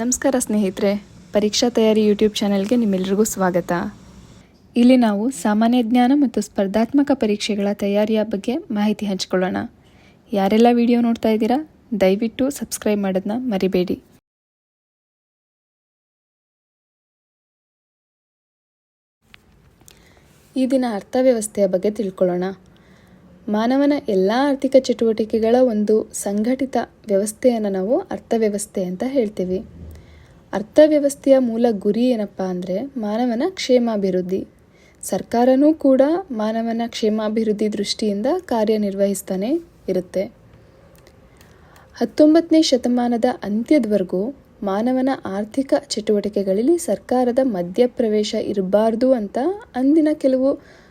ನಮಸ್ಕಾರ ಸ್ನೇಹಿತರೆ, ಪರೀಕ್ಷಾ ತಯಾರಿ ಯೂಟ್ಯೂಬ್ ಚಾನೆಲ್ಗೆ ನಿಮ್ಮೆಲ್ಲರಿಗೂ ಸ್ವಾಗತ. ಇಲ್ಲಿ ನಾವು ಸಾಮಾನ್ಯ ಜ್ಞಾನ ಮತ್ತು ಸ್ಪರ್ಧಾತ್ಮಕ ಪರೀಕ್ಷೆಗಳ ತಯಾರಿಯ ಬಗ್ಗೆ ಮಾಹಿತಿ ಹಂಚಿಕೊಳ್ಳೋಣ. ಯಾರೆಲ್ಲ ವಿಡಿಯೋ ನೋಡ್ತಾ ಇದ್ದೀರಾ, ದಯವಿಟ್ಟು ಸಬ್ಸ್ಕ್ರೈಬ್ ಮಾಡೋದನ್ನ ಮರಿಬೇಡಿ. ಈ ದಿನ ಅರ್ಥವ್ಯವಸ್ಥೆಯ ಬಗ್ಗೆ ತಿಳ್ಕೊಳ್ಳೋಣ. ಮಾನವನ ಎಲ್ಲ ಆರ್ಥಿಕ ಚಟುವಟಿಕೆಗಳ ಒಂದು ಸಂಘಟಿತ ವ್ಯವಸ್ಥೆಯನ್ನು ನಾವು ಅರ್ಥವ್ಯವಸ್ಥೆ ಅಂತ ಹೇಳ್ತೀವಿ. ಅರ್ಥವ್ಯವಸ್ಥೆಯ ಮೂಲ ಗುರಿ ಏನಪ್ಪ ಅಂದರೆ ಮಾನವನ ಕ್ಷೇಮಾಭಿವೃದ್ಧಿ. ಸರ್ಕಾರನೂ ಕೂಡ ಮಾನವನ ಕ್ಷೇಮಾಭಿವೃದ್ಧಿ ದೃಷ್ಟಿಯಿಂದ ಕಾರ್ಯನಿರ್ವಹಿಸ್ತಾನೆ ಇರುತ್ತೆ. ಹತ್ತೊಂಬತ್ತನೇ ಶತಮಾನದ ಅಂತ್ಯದವರೆಗೂ ಮಾನವನ ಆರ್ಥಿಕ ಚಟುವಟಿಕೆಗಳಲ್ಲಿ ಸರ್ಕಾರದ ಮಧ್ಯಪ್ರವೇಶ ಇರಬಾರ್ದು ಅಂತ ಅಂದಿನ ಕೆಲವು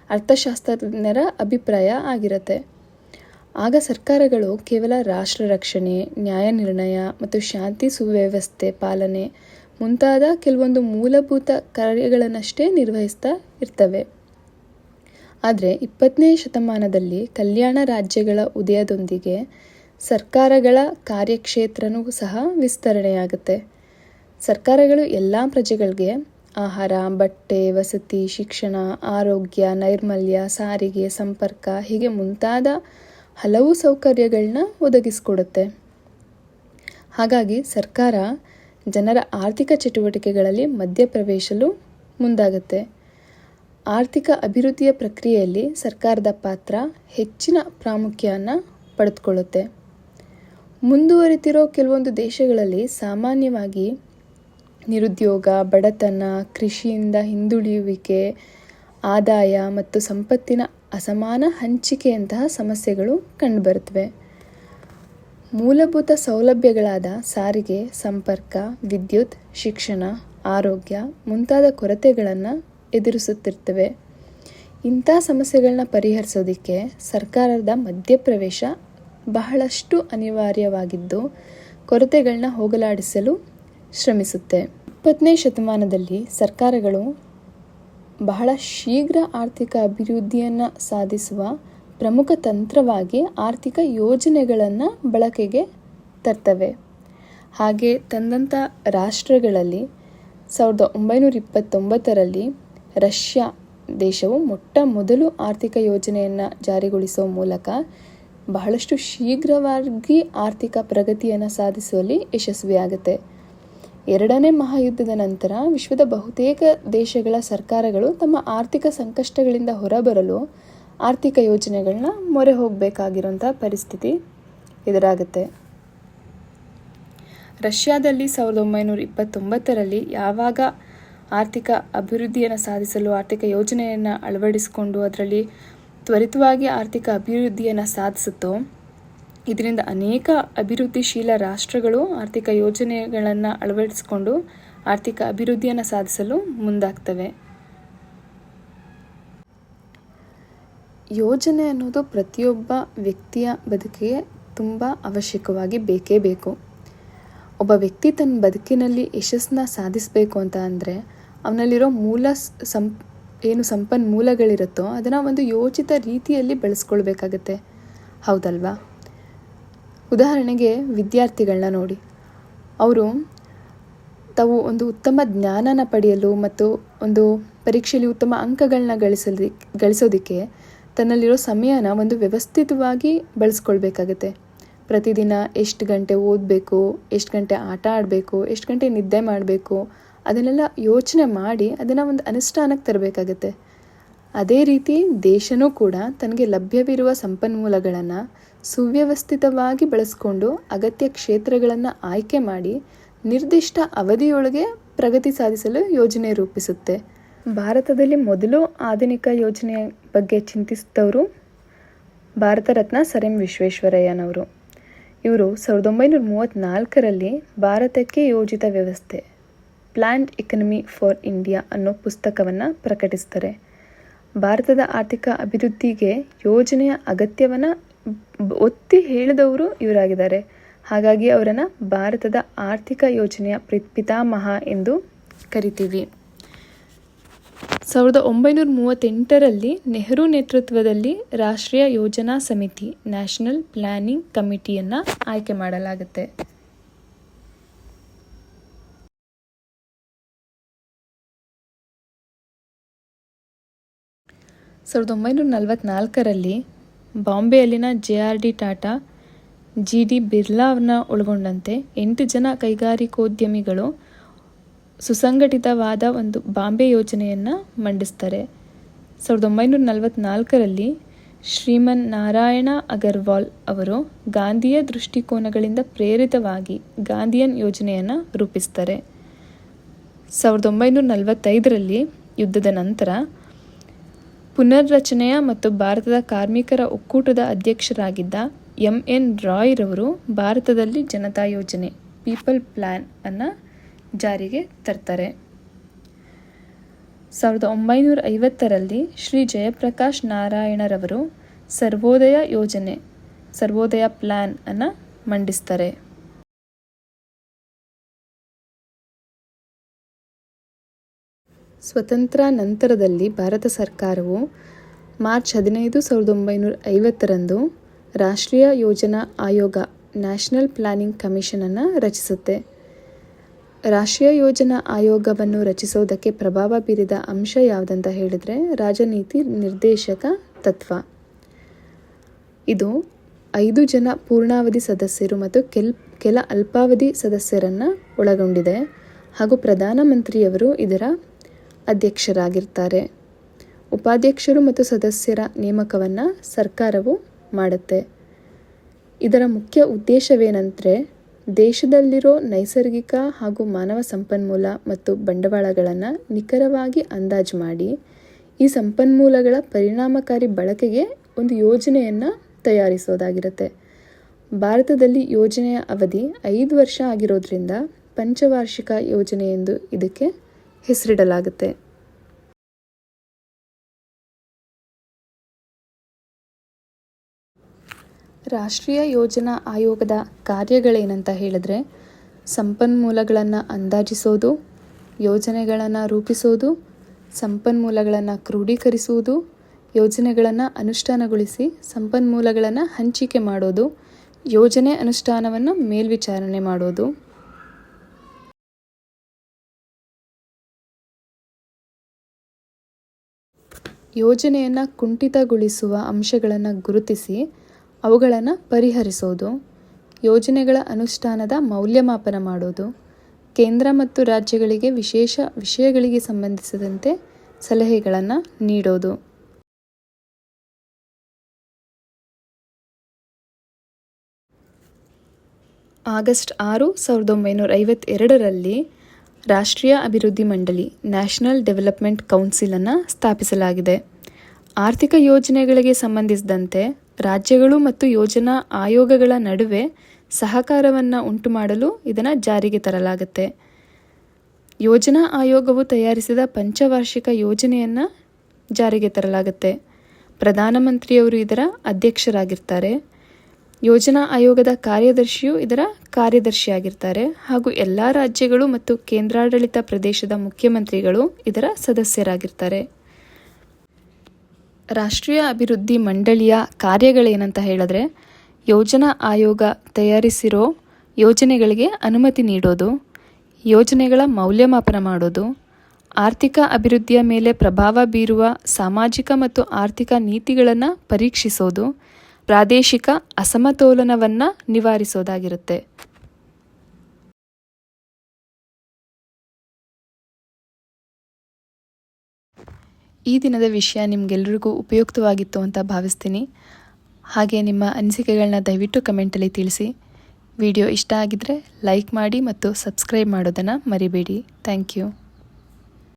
ಅರ್ಥಶಾಸ್ತ್ರಜ್ಞರ ಅಭಿಪ್ರಾಯ ಆಗಿರುತ್ತೆ. ಆಗ ಸರ್ಕಾರಗಳು ಕೇವಲ ರಾಷ್ಟ್ರ ರಕ್ಷಣೆ, ನ್ಯಾಯ ನಿರ್ಣಯ ಮತ್ತು ಶಾಂತಿ ಸುವ್ಯವಸ್ಥೆ ಪಾಲನೆ ಮುಂತಾದ ಕೆಲವೊಂದು ಮೂಲಭೂತ ಕಾರ್ಯಗಳನ್ನಷ್ಟೇ ನಿರ್ವಹಿಸ್ತಾ ಇರ್ತವೆ. ಆದರೆ ಇಪ್ಪತ್ತನೇ ಶತಮಾನದಲ್ಲಿ ಕಲ್ಯಾಣ ರಾಜ್ಯಗಳ ಉದಯದೊಂದಿಗೆ ಸರ್ಕಾರಗಳ ಕಾರ್ಯಕ್ಷೇತ್ರನೂ ಸಹ ವಿಸ್ತರಣೆಯಾಗುತ್ತೆ. ಸರ್ಕಾರಗಳು ಎಲ್ಲ ಪ್ರಜೆಗಳಿಗೆ ಆಹಾರ, ಬಟ್ಟೆ, ವಸತಿ, ಶಿಕ್ಷಣ, ಆರೋಗ್ಯ, ನೈರ್ಮಲ್ಯ, ಸಾರಿಗೆ, ಸಂಪರ್ಕ ಹೀಗೆ ಮುಂತಾದ ಹಲವು ಸೌಕರ್ಯಗಳನ್ನ ಒದಗಿಸ್ಕೊಡುತ್ತೆ. ಹಾಗಾಗಿ ಸರ್ಕಾರ ಜನರ ಆರ್ಥಿಕ ಚಟುವಟಿಕೆಗಳಲ್ಲಿ ಮಧ್ಯಪ್ರವೇಶಲು ಮುಂದಾಗುತ್ತೆ. ಆರ್ಥಿಕ ಅಭಿವೃದ್ಧಿಯ ಪ್ರಕ್ರಿಯೆಯಲ್ಲಿ ಸರ್ಕಾರದ ಪಾತ್ರ ಹೆಚ್ಚಿನ ಪ್ರಾಮುಖ್ಯವನ್ನು ಪಡೆದುಕೊಳ್ಳುತ್ತೆ. ಮುಂದುವರಿತಿರೋ ಕೆಲವೊಂದು ದೇಶಗಳಲ್ಲಿ ಸಾಮಾನ್ಯವಾಗಿ ನಿರುದ್ಯೋಗ, ಬಡತನ, ಕೃಷಿಯಿಂದ ಹಿಂದುಳಿಯುವಿಕೆ, ಆದಾಯ ಮತ್ತು ಸಂಪತ್ತಿನ ಅಸಮಾನ ಹಂಚಿಕೆಯಂತಹ ಸಮಸ್ಯೆಗಳು ಕಂಡುಬರುತ್ತವೆ. ಮೂಲಭೂತ ಸೌಲಭ್ಯಗಳಾದ ಸಾರಿಗೆ, ಸಂಪರ್ಕ, ವಿದ್ಯುತ್, ಶಿಕ್ಷಣ, ಆರೋಗ್ಯ ಮುಂತಾದ ಕೊರತೆಗಳನ್ನು ಎದುರಿಸುತ್ತಿರ್ತವೆ. ಇಂಥ ಸಮಸ್ಯೆಗಳನ್ನ ಪರಿಹರಿಸೋದಕ್ಕೆ ಸರ್ಕಾರದ ಮಧ್ಯಪ್ರವೇಶ ಬಹಳಷ್ಟು ಅನಿವಾರ್ಯವಾಗಿದ್ದು ಕೊರತೆಗಳನ್ನ ಹೋಗಲಾಡಿಸಲು ಶ್ರಮಿಸುತ್ತೆ. ಇಪ್ಪತ್ತನೇ ಶತಮಾನದಲ್ಲಿ ಸರ್ಕಾರಗಳು ಬಹಳ ಶೀಘ್ರ ಆರ್ಥಿಕ ಅಭಿವೃದ್ಧಿಯನ್ನು ಸಾಧಿಸುವ ಪ್ರಮುಖ ತಂತ್ರವಾಗಿ ಆರ್ಥಿಕ ಯೋಜನೆಗಳನ್ನು ಬಳಕೆಗೆ ತರ್ತವೆ. ಹಾಗೆ ತಂದಂಥ ರಾಷ್ಟ್ರಗಳಲ್ಲಿ ಸಾವಿರದ ಒಂಬೈನೂರ ಇಪ್ಪತ್ತೊಂಬತ್ತರಲ್ಲಿ ರಷ್ಯಾ ದೇಶವು ಮೊಟ್ಟ ಮೊದಲು ಆರ್ಥಿಕ ಯೋಜನೆಯನ್ನು ಜಾರಿಗೊಳಿಸುವ ಮೂಲಕ ಬಹಳಷ್ಟು ಶೀಘ್ರವಾಗಿ ಆರ್ಥಿಕ ಪ್ರಗತಿಯನ್ನು ಸಾಧಿಸುವಲ್ಲಿ ಯಶಸ್ವಿಯಾಗುತ್ತೆ. ಎರಡನೇ ಮಹಾಯುದ್ಧದ ನಂತರ ವಿಶ್ವದ ಬಹುತೇಕ ದೇಶಗಳ ಸರ್ಕಾರಗಳು ತಮ್ಮ ಆರ್ಥಿಕ ಸಂಕಷ್ಟಗಳಿಂದ ಹೊರಬರಲು ಆರ್ಥಿಕ ಯೋಜನೆಗಳನ್ನ ಮೊರೆ ಹೋಗಬೇಕಾಗಿರೋಂಥ ಪರಿಸ್ಥಿತಿ ಎದುರಾಗುತ್ತೆ. ರಷ್ಯಾದಲ್ಲಿ ಸಾವಿರದ ಒಂಬೈನೂರ ಇಪ್ಪತ್ತೊಂಬತ್ತರಲ್ಲಿ ಯಾವಾಗ ಆರ್ಥಿಕ ಅಭಿವೃದ್ಧಿಯನ್ನು ಸಾಧಿಸಲು ಆರ್ಥಿಕ ಯೋಜನೆಯನ್ನು ಅಳವಡಿಸಿಕೊಂಡು ಅದರಲ್ಲಿ ತ್ವರಿತವಾಗಿ ಆರ್ಥಿಕ ಅಭಿವೃದ್ಧಿಯನ್ನು ಸಾಧಿಸುತ್ತೋ, ಇದರಿಂದ ಅನೇಕ ಅಭಿವೃದ್ಧಿಶೀಲ ರಾಷ್ಟ್ರಗಳು ಆರ್ಥಿಕ ಯೋಜನೆಗಳನ್ನು ಅಳವಡಿಸಿಕೊಂಡು ಆರ್ಥಿಕ ಅಭಿವೃದ್ಧಿಯನ್ನು ಸಾಧಿಸಲು ಮುಂದಾಗ್ತವೆ. ಯೋಜನೆ ಅನ್ನೋದು ಪ್ರತಿಯೊಬ್ಬ ವ್ಯಕ್ತಿಯ ಬದುಕಿಗೆ ತುಂಬ ಅವಶ್ಯಕವಾಗಿ ಬೇಕೇ ಬೇಕು. ಒಬ್ಬ ವ್ಯಕ್ತಿ ತನ್ನ ಬದುಕಿನಲ್ಲಿ ಯಶಸ್ಸನ್ನ ಸಾಧಿಸಬೇಕು ಅಂತ ಅಂದರೆ ಅವನಲ್ಲಿರೋ ಮೂಲ ಸಂ ಏನು ಸಂಪನ್ಮೂಲಗಳಿರುತ್ತೋ ಅದನ್ನು ಒಂದು ಯೋಚಿತ ರೀತಿಯಲ್ಲಿ ಬೆಳೆಸ್ಕೊಳ್ಬೇಕಾಗತ್ತೆ. ಹೌದಲ್ವಾ? ಉದಾಹರಣೆಗೆ ವಿದ್ಯಾರ್ಥಿಗಳನ್ನ ನೋಡಿ. ಅವರು ತಾವು ಒಂದು ಉತ್ತಮ ಜ್ಞಾನನ ಪಡೆಯಲು ಮತ್ತು ಒಂದು ಪರೀಕ್ಷೆಯಲ್ಲಿ ಉತ್ತಮ ಅಂಕಗಳನ್ನ ಗಳಿಸಲಿ, ಗಳಿಸೋದಕ್ಕೆ ತನ್ನಲ್ಲಿರೋ ಸಮಯನ ಒಂದು ವ್ಯವಸ್ಥಿತವಾಗಿ ಬಳಸ್ಕೊಳ್ಬೇಕಾಗತ್ತೆ. ಪ್ರತಿದಿನ ಎಷ್ಟು ಗಂಟೆ ಓದಬೇಕು, ಎಷ್ಟು ಗಂಟೆ ಆಟ ಆಡಬೇಕು, ಎಷ್ಟು ಗಂಟೆ ನಿದ್ದೆ ಮಾಡಬೇಕು, ಅದನ್ನೆಲ್ಲ ಯೋಚನೆ ಮಾಡಿ ಅದನ್ನು ಒಂದು ಅನುಷ್ಠಾನಕ್ಕೆ ತರಬೇಕಾಗತ್ತೆ. ಅದೇ ರೀತಿ ದೇಶನೂ ಕೂಡ ತನಗೆ ಲಭ್ಯವಿರುವ ಸಂಪನ್ಮೂಲಗಳನ್ನು ಸುವ್ಯವಸ್ಥಿತವಾಗಿ ಬಳಸ್ಕೊಂಡು ಅಗತ್ಯ ಕ್ಷೇತ್ರಗಳನ್ನು ಆಯ್ಕೆ ಮಾಡಿ ನಿರ್ದಿಷ್ಟ ಅವಧಿಯೊಳಗೆ ಪ್ರಗತಿ ಸಾಧಿಸಲು ಯೋಜನೆ ರೂಪಿಸುತ್ತೆ. ಭಾರತದಲ್ಲಿ ಮೊದಲು ಆಧುನಿಕ ಯೋಜನೆಯ ಬಗ್ಗೆ ಚಿಂತಿಸಿದವರು ಭಾರತ ರತ್ನ ಸರ್ ಎಂ ವಿಶ್ವೇಶ್ವರಯ್ಯನವರು. ಇವರು ಸಾವಿರದ ಒಂಬೈನೂರ ಮೂವತ್ತ್ನಾಲ್ಕರಲ್ಲಿ ಭಾರತಕ್ಕೆ ಯೋಜಿತ ವ್ಯವಸ್ಥೆ ಪ್ಲ್ಯಾಂಡ್ ಎಕನಮಿ ಫಾರ್ ಇಂಡಿಯಾ ಅನ್ನೋ ಪುಸ್ತಕವನ್ನು ಪ್ರಕಟಿಸ್ತಾರೆ ಭಾರತದ ಆರ್ಥಿಕ ಅಭಿವೃದ್ಧಿಗೆ ಯೋಜನೆಯ ಅಗತ್ಯವನ್ನು ಒತ್ತಿ ಹೇಳಿದವರು ಇವರಾಗಿದ್ದಾರೆ. ಹಾಗಾಗಿ ಅವರನ್ನು ಭಾರತದ ಆರ್ಥಿಕ ಯೋಜನೆಯ ಪಿತಾಮಹ ಎಂದು ಕರಿತೀವಿ. ಸಾವಿರದ ಒಂಬೈನೂರ ಮೂವತ್ತೆಂಟರಲ್ಲಿ ನೆಹರು ನೇತೃತ್ವದಲ್ಲಿ ರಾಷ್ಟ್ರೀಯ ಯೋಜನಾ ಸಮಿತಿ, ನ್ಯಾಷನಲ್ ಪ್ಲಾನಿಂಗ್ ಕಮಿಟಿಯನ್ನು ಆಯ್ಕೆ ಮಾಡಲಾಗುತ್ತೆ. ಸಾವಿರದ ಒಂಬೈನೂರ ನಲವತ್ತ್ನಾಲ್ಕರಲ್ಲಿ ಬಾಂಬೆಯಲ್ಲಿನ J R D Tata, G D ಬಿರ್ಲಾವ್ರನ್ನ ಒಳಗೊಂಡಂತೆ ಎಂಟು ಜನ ಕೈಗಾರಿಕೋದ್ಯಮಿಗಳು ಸುಸಂಘಟಿತವಾದ ಒಂದು ಬಾಂಬೆ ಯೋಜನೆಯನ್ನು ಮಂಡಿಸ್ತಾರೆ. ಸಾವಿರದ ಒಂಬೈನೂರ ನಲವತ್ತ್ನಾಲ್ಕರಲ್ಲಿ ಶ್ರೀಮನ್ ನಾರಾಯಣ ಅಗರ್ವಾಲ್ ಅವರು ಗಾಂಧಿಯ ದೃಷ್ಟಿಕೋನಗಳಿಂದ ಪ್ರೇರಿತವಾಗಿ ಗಾಂಧಿಯನ್ ಯೋಜನೆಯನ್ನು ರೂಪಿಸ್ತಾರೆ. ಸಾವಿರದ ಒಂಬೈನೂರ ನಲವತ್ತೈದರಲ್ಲಿ ಯುದ್ಧದ ನಂತರ ಪುನರ್ರಚನೆಯ ಮತ್ತು ಭಾರತದ ಕಾರ್ಮಿಕರ ಒಕ್ಕೂಟದ ಅಧ್ಯಕ್ಷರಾಗಿದ್ದ ಎಂ ಎನ್ ರಾಯ್ರವರು ಭಾರತದಲ್ಲಿ ಜನತಾ ಯೋಜನೆ, ಪೀಪಲ್ ಪ್ಲ್ಯಾನ್ ಅನ್ನು ಜಾರಿಗೆ ತರ್ತಾರೆ. ಸಾವಿರದ ಒಂಬೈನೂರ ಐವತ್ತರಲ್ಲಿ ಶ್ರೀ ಜಯಪ್ರಕಾಶ್ ನಾರಾಯಣರವರು ಸರ್ವೋದಯ ಯೋಜನೆ, ಸರ್ವೋದಯ ಪ್ಲ್ಯಾನ್ ಅನ್ನು ಮಂಡಿಸ್ತಾರೆ. ಸ್ವತಂತ್ರ ನಂತರದಲ್ಲಿ ಭಾರತ ಸರ್ಕಾರವು ಮಾರ್ಚ್ ಹದಿನೈದು ಸಾವಿರದ ಒಂಬೈನೂರ ಐವತ್ತರಂದು ರಾಷ್ಟ್ರೀಯ ಯೋಜನಾ ಆಯೋಗ ನ್ಯಾಷನಲ್ ಪ್ಲಾನಿಂಗ್ ಕಮಿಷನನ್ನು ರಚಿಸುತ್ತೆ. ರಾಷ್ಟ್ರೀಯ ಯೋಜನಾ ಆಯೋಗವನ್ನು ರಚಿಸೋದಕ್ಕೆ ಪ್ರಭಾವ ಬೀರಿದ ಅಂಶ ಯಾವುದಂತ ಹೇಳಿದರೆ ರಾಜನೀತಿ ನಿರ್ದೇಶಕ ತತ್ವ. ಇದು ಐದು ಜನ ಪೂರ್ಣಾವಧಿ ಸದಸ್ಯರು ಮತ್ತು ಕೆಲ್, ಕೆಲ ಅಲ್ಪಾವಧಿ ಸದಸ್ಯರನ್ನು ಒಳಗೊಂಡಿದೆ ಹಾಗೂ ಪ್ರಧಾನಮಂತ್ರಿಯವರು ಇದರ ಅಧ್ಯಕ್ಷರಾಗಿರ್ತಾರೆ. ಉಪಾಧ್ಯಕ್ಷರು ಮತ್ತು ಸದಸ್ಯರ ನೇಮಕವನ್ನು ಸರ್ಕಾರವು ಮಾಡುತ್ತೆ. ಇದರ ಮುಖ್ಯ ಉದ್ದೇಶವೇನೆಂದರೆ ದೇಶದಲ್ಲಿರೋ ನೈಸರ್ಗಿಕ ಹಾಗೂ ಮಾನವ ಸಂಪನ್ಮೂಲ ಮತ್ತು ಬಂಡವಾಳಗಳನ್ನು ನಿಖರವಾಗಿ ಅಂದಾಜು ಮಾಡಿ, ಈ ಸಂಪನ್ಮೂಲಗಳ ಪರಿಣಾಮಕಾರಿ ಬಳಕೆಗೆ ಒಂದು ಯೋಜನೆಯನ್ನು ತಯಾರಿಸೋದಾಗಿರುತ್ತೆ. ಭಾರತದಲ್ಲಿ ಯೋಜನೆಯ ಅವಧಿ ಐದು ವರ್ಷ ಆಗಿರೋದ್ರಿಂದ ಪಂಚವಾರ್ಷಿಕ ಯೋಜನೆ ಎಂದು ಇದಕ್ಕೆ ಹೆಸರಿಡಲಾಗುತ್ತೆ. ರಾಷ್ಟ್ರೀಯ ಯೋಜನಾ ಆಯೋಗದ ಕಾರ್ಯಗಳೇನಂತ ಹೇಳಿದ್ರೆ, ಸಂಪನ್ಮೂಲಗಳನ್ನು ಅಂದಾಜಿಸೋದು, ಯೋಜನೆಗಳನ್ನು ರೂಪಿಸೋದು, ಸಂಪನ್ಮೂಲಗಳನ್ನು ಕ್ರೋಢೀಕರಿಸುವುದು ಯೋಜನೆಗಳನ್ನು ಅನುಷ್ಠಾನಗೊಳಿಸಿ ಸಂಪನ್ಮೂಲಗಳನ್ನು ಹಂಚಿಕೆ ಮಾಡೋದು, ಯೋಜನೆ ಅನುಷ್ಠಾನವನ್ನು ಮೇಲ್ವಿಚಾರಣೆ ಮಾಡೋದು. ಯೋಜನೆಯನ್ನು ಕುಂಠಿತಗೊಳಿಸುವ ಅಂಶಗಳನ್ನು ಗುರುತಿಸಿ ಅವುಗಳನ್ನು ಪರಿಹರಿಸೋದು, ಯೋಜನೆಗಳ ಅನುಷ್ಠಾನದ ಮೌಲ್ಯಮಾಪನ ಮಾಡೋದು, ಕೇಂದ್ರ ಮತ್ತು ರಾಜ್ಯಗಳಿಗೆ ವಿಶೇಷ ವಿಷಯಗಳಿಗೆ ಸಂಬಂಧಿಸಿದಂತೆ ಸಲಹೆಗಳನ್ನು ನೀಡೋದು. ಆಗಸ್ಟ್ ಆರು, ಸಾವಿರದ ಒಂಬೈನೂರ ಐವತ್ತೆರಡರಲ್ಲಿ ರಾಷ್ಟ್ರೀಯ ಅಭಿವೃದ್ಧಿ ಮಂಡಳಿ, ನ್ಯಾಷನಲ್ ಡೆವಲಪ್ಮೆಂಟ್ ಕೌನ್ಸಿಲನ್ನು ಸ್ಥಾಪಿಸಲಾಗಿದೆ. ಆರ್ಥಿಕ ಯೋಜನೆಗಳಿಗೆ ಸಂಬಂಧಿಸಿದಂತೆ ರಾಜ್ಯಗಳು ಮತ್ತು ಯೋಜನಾ ಆಯೋಗಗಳ ನಡುವೆ ಸಹಕಾರವನ್ನು ಉಂಟು ಮಾಡಲು ಇದನ್ನು ಜಾರಿಗೆ ತರಲಾಗುತ್ತೆ. ಯೋಜನಾ ಆಯೋಗವು ತಯಾರಿಸಿದ ಪಂಚವಾರ್ಷಿಕ ಯೋಜನೆಯನ್ನು ಜಾರಿಗೆ ತರಲಾಗುತ್ತೆ. ಪ್ರಧಾನಮಂತ್ರಿಯವರು ಇದರ ಅಧ್ಯಕ್ಷರಾಗಿರ್ತಾರೆ. ಯೋಜನಾ ಆಯೋಗದ ಕಾರ್ಯದರ್ಶಿಯು ಇದರ ಕಾರ್ಯದರ್ಶಿಯಾಗಿರ್ತಾರೆ. ಹಾಗೂ ಎಲ್ಲ ರಾಜ್ಯಗಳು ಮತ್ತು ಕೇಂದ್ರಾಡಳಿತ ಪ್ರದೇಶದ ಮುಖ್ಯಮಂತ್ರಿಗಳು ಇದರ ಸದಸ್ಯರಾಗಿರ್ತಾರೆ. ರಾಷ್ಟ್ರೀಯ ಅಭಿವೃದ್ಧಿ ಮಂಡಳಿಯ ಕಾರ್ಯಗಳೇನಂತ ಹೇಳಿದ್ರೆ, ಯೋಜನಾ ಆಯೋಗ ತಯಾರಿಸಿರೋ ಯೋಜನೆಗಳಿಗೆ ಅನುಮತಿ ನೀಡೋದು, ಯೋಜನೆಗಳ ಮೌಲ್ಯಮಾಪನ ಮಾಡೋದು, ಆರ್ಥಿಕ ಅಭಿವೃದ್ಧಿಯ ಮೇಲೆ ಪ್ರಭಾವ ಬೀರುವ ಸಾಮಾಜಿಕ ಮತ್ತು ಆರ್ಥಿಕ ನೀತಿಗಳನ್ನು ಪರೀಕ್ಷಿಸೋದು, ಪ್ರಾದೇಶಿಕ ಅಸಮತೋಲನವನ್ನು ನಿವಾರಿಸೋದಾಗಿರುತ್ತೆ. ಈ ದಿನದ ವಿಷಯ ನಿಮಗೆಲ್ರಿಗೂ ಉಪಯುಕ್ತವಾಗಿತ್ತು ಅಂತ ಭಾವಿಸ್ತೀನಿ. ಹಾಗೆ ನಿಮ್ಮ ಅನಿಸಿಕೆಗಳನ್ನ ದಯವಿಟ್ಟು ಕಮೆಂಟಲ್ಲಿ ತಿಳಿಸಿ. ವಿಡಿಯೋ ಇಷ್ಟ ಆಗಿದ್ದರೆ ಲೈಕ್ ಮಾಡಿ ಮತ್ತು ಸಬ್ಸ್ಕ್ರೈಬ್ ಮಾಡೋದನ್ನು ಮರಿಬೇಡಿ. Thank you.